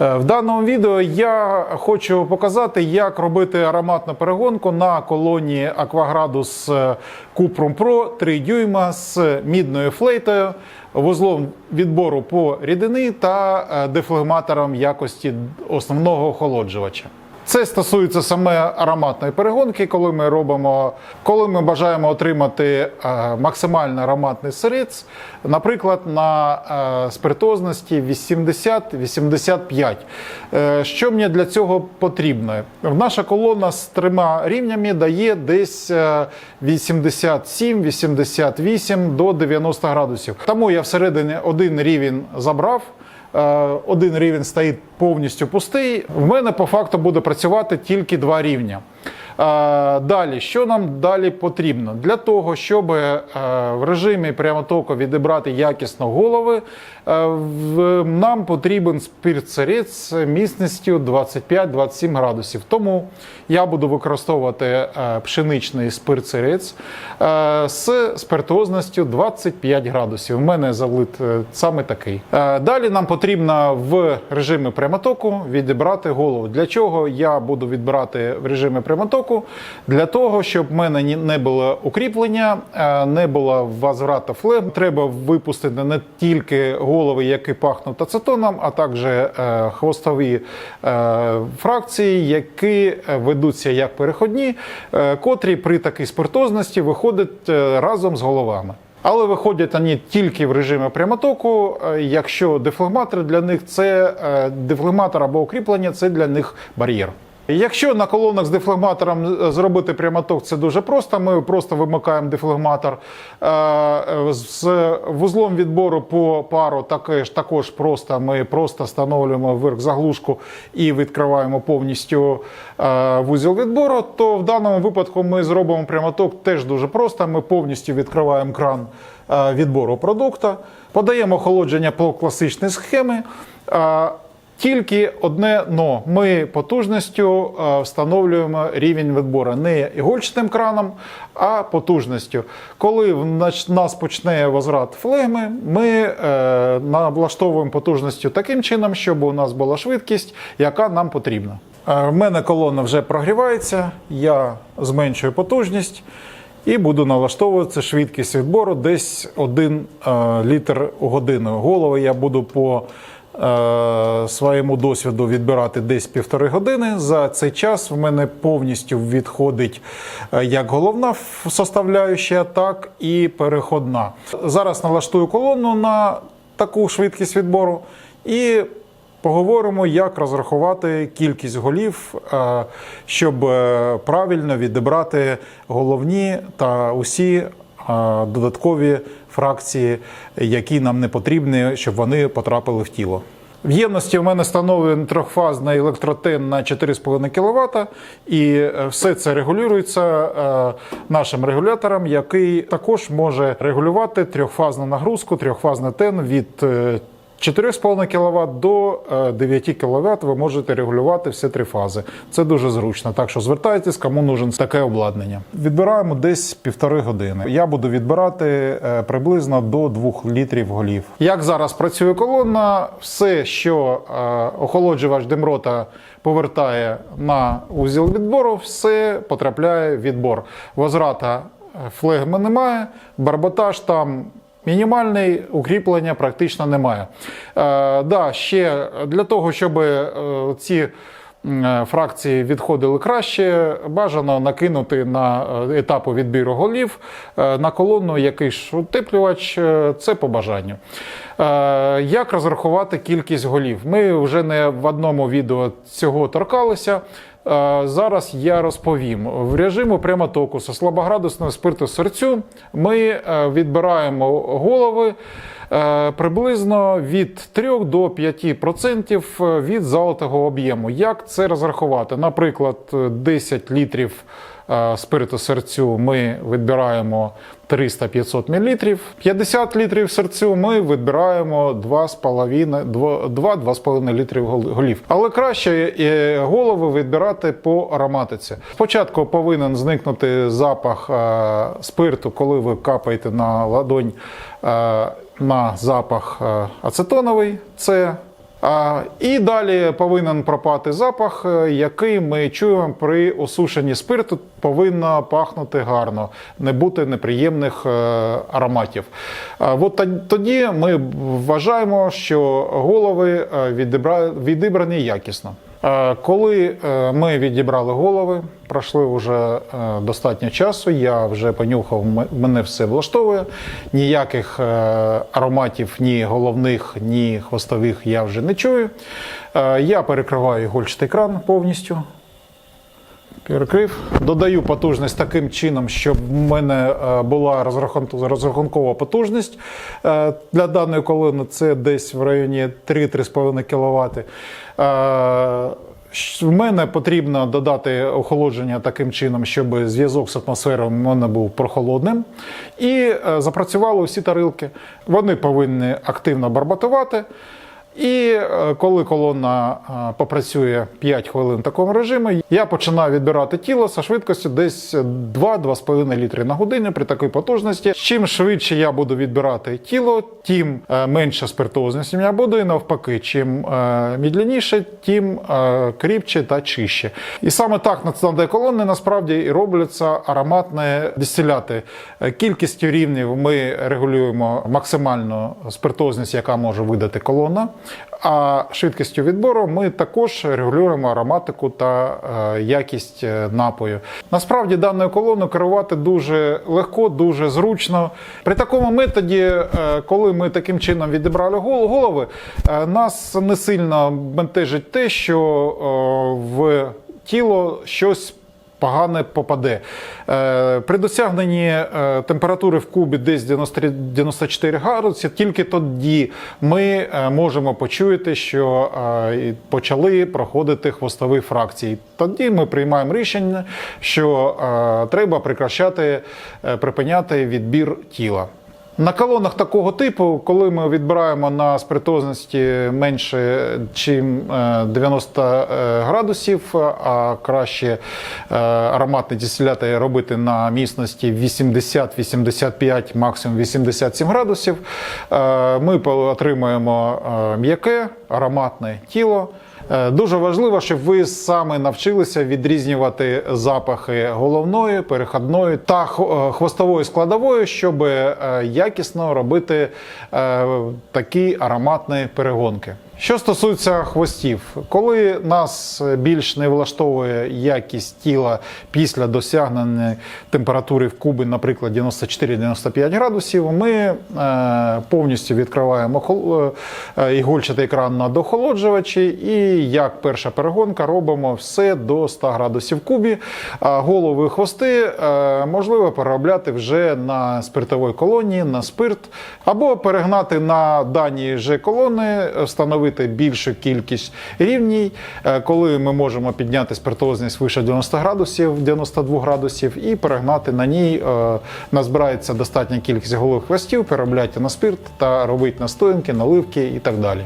Е, В даному відео я хочу показати, як робити ароматну перегонку на колонії Акваградус Купрум Pro 3 дюйма з мідною флейтою, вузлом відбору по рідини та е, дефлегматором якості основного охолоджувача. Це стосується саме ароматної перегонки, коли ми робимо, коли ми бажаємо отримати е, максимально ароматний сирець, наприклад, на е, спиртозності 80-85. Е, що мені для цього потрібно? Наша колона з трьома рівнями дає десь е, 87-88 до 90 градусів. Тому я всередині один рівень забрав. Е, один рівень стоїть повністю пустий. В мене по факту буде працювати тільки два рівня. Далі, що нам далі потрібно? Для того, щоб е, в режимі прямотоку відібрати якісно голови, е, нам потрібен спирт-сирець міцністю 25-27 градусів. Тому я буду використовувати е, пшеничний спирт-сирець з спиртозністю 25 градусів. У мене залит е, саме такий. Далі нам потрібно в режимі прямотоку відібрати голову. Для чого я буду відбирати в режимі прямотоку? Для того, щоб в мене не було укріплення, е, не було возврату флем. Треба випустити не тільки голови, які пахнуть ацетоном, а також е, хвостові е, фракції, які ведуться як переходні, котрі при такій спиртозності виходять разом з головами. Але виходять вони тільки в режимі прямотоку. Якщо дефлегматор для них це дефлегматор або укріплення, це для них бар'єр. Якщо на колонах з дефлегматором е, зробити прямоток, це дуже просто. Ми просто вимикаємо дефлегматор Е, е, з вузлом відбору по пару також, також просто. Ми просто встановлюємо вверх заглушку і відкриваємо повністю вузол відбору. То в даному випадку ми зробимо прямоток теж дуже просто. Ми повністю відкриваємо кран відбору продукту, подаємо охолодження по класичній схемі. Тільки одне но ми потужністю е, встановлюємо рівень відбору не ігольчатим краном, а потужністю. Коли в нас почне возврат флегми, ми е, налаштовуємо потужністю таким чином, щоб у нас була швидкість, яка нам потрібна. Е, В мене колона вже прогрівається, я зменшую потужність. І буду налаштовувати швидкість відбору десь 1 е, літр у годину. Голови я буду по своєму досвіду відбирати десь півтори години. За цей час в мене повністю відходить е, як головна составляюча, так і переходна. Зараз налаштую колону на таку швидкість відбору і Поговоримо, як розрахувати кількість голів, е, щоб е, правильно відібрати головні та усі е, додаткові фракції, які нам не потрібні, щоб вони потрапили в тіло. В ємності в мене встановлений трьохфазний електротен на 4,5 кВт, і е, все це регулюється е, нашим регулятором, який також може регулювати трьохфазну нагрузку, трьохфазний тен від е, 4,5 кВт до е, 9 кВт ви можете регулювати всі три фази. Це дуже зручно. Так що звертайтесь, кому нужен таке обладнання. Відбираємо десь півтори години. Я буду відбирати е, приблизно до 2 літрів голів. Як зараз працює колона, все, що е, охолоджувач Демрота повертає на узіл відбору, все потрапляє в відбор. Возврата е, флегми немає, барботаж там. Мінімальний укріплення практично немає. Е, да, ще для того, щоб е, ці е, фракції відходили краще, бажано накинути на е, етапу відбіру голів на колону якийсь утеплювач, це по бажанню. Як розрахувати кількість голів? Ми вже не в одному відео цього торкалися. Е, Зараз я розповім. В режиму прямотоку зі слабоградусного спирту серцю ми е, відбираємо голови е, приблизно від 3 до 5% від золотого об'єму. Як це розрахувати? Наприклад, 10 літрів е, спирту серцю ми відбираємо 300-500 мл. 50 літрів серцю ми відбираємо 2,5 2-2,5 літрів гол- голів. Але краще е, голови відбирати по ароматиці. Спочатку повинен зникнути запах е, спирту, коли ви капаєте на ладонь е, на запах е, ацетоновий. Це І далі повинен пропати запах, е, який ми чуємо при осушенні спирту. Повинно пахнути гарно, не бути неприємних е, ароматів. От тоді ми вважаємо, що голови е, відібра- відібрані якісно. Е, Коли е, ми відібрали голови, пройшли вже е, достатньо часу. Я вже понюхав, мене все влаштовує. Ніяких ароматів, ні головних, ні хвостових я вже не чую. Я перекриваю гольчатий кран повністю. Перекрив. Додаю потужність таким чином, щоб в мене е, була розрахункова потужність е, для даної колони. Це десь в районі 3-3,5 кВт. В мене потрібно додати охолодження таким чином, щоб зв'язок з атмосферою в мене був прохолодним. І е, запрацювали усі тарілки. Вони повинні активно барбатувати. І е, коли колона е, попрацює 5 хвилин в такому режимі, я починаю відбирати тіло зі швидкістю десь 2-2,5 літри на годину при такій потужності. Чим швидше я буду відбирати тіло, тим е, менша спиртозність у мене буде, і навпаки, чим мідляніше, тим кріпче та чище. І саме так на цієї колони насправді і робляться ароматні дистиляти. Кількістю рівнів ми регулюємо максимальну спиртозність, яка може видати колона. А швидкістю відбору ми також регулюємо ароматику та е, якість е, напою. Насправді даною колоною керувати дуже легко, дуже зручно. При такому методі, е, коли ми таким чином відібрали голови, нас не сильно бентежить те, що в тіло щось погане попаде. Е, При досягненні е, температури в кубі десь 93 94 градуси, тільки тоді ми е, можемо почути, що почали проходити хвостові фракції. Тоді ми приймаємо рішення, що треба прекращати, припиняти відбір тіла. На колонах такого типу, коли ми відбираємо на спиртозності менше, е, 90 е, градусів, а краще е, ароматні дистиляти робити на міцності 80-85, максимум 87 градусів, ми отримуємо м'яке ароматне тіло. Е, Дуже важливо, щоб ви саме навчилися відрізнювати запахи головної, перехідної та е, хвостової складової, щоб е, якісно робити такі ароматні перегонки. Що стосується хвостів, коли нас більш не влаштовує якість тіла після досягнення температури в кубі, наприклад, 94-95 градусів, ми е, повністю відкриваємо хол- е, ігольчатий кран на дохолоджувачі і як перша перегонка робимо все до 100 градусів в кубі. А голови хвости е, можливо переробляти вже на спиртовій колонії, на спирт, або перегнати на дані ж колони, встановити більшу кількість рівній, е, коли ми можемо підняти спиртозність вище 90 градусів, 92 градусів, і перегнати на ній. е, Назбирається достатня кількість голових хвостів, переробляти на спирт та робити настоянки, наливки і так далі.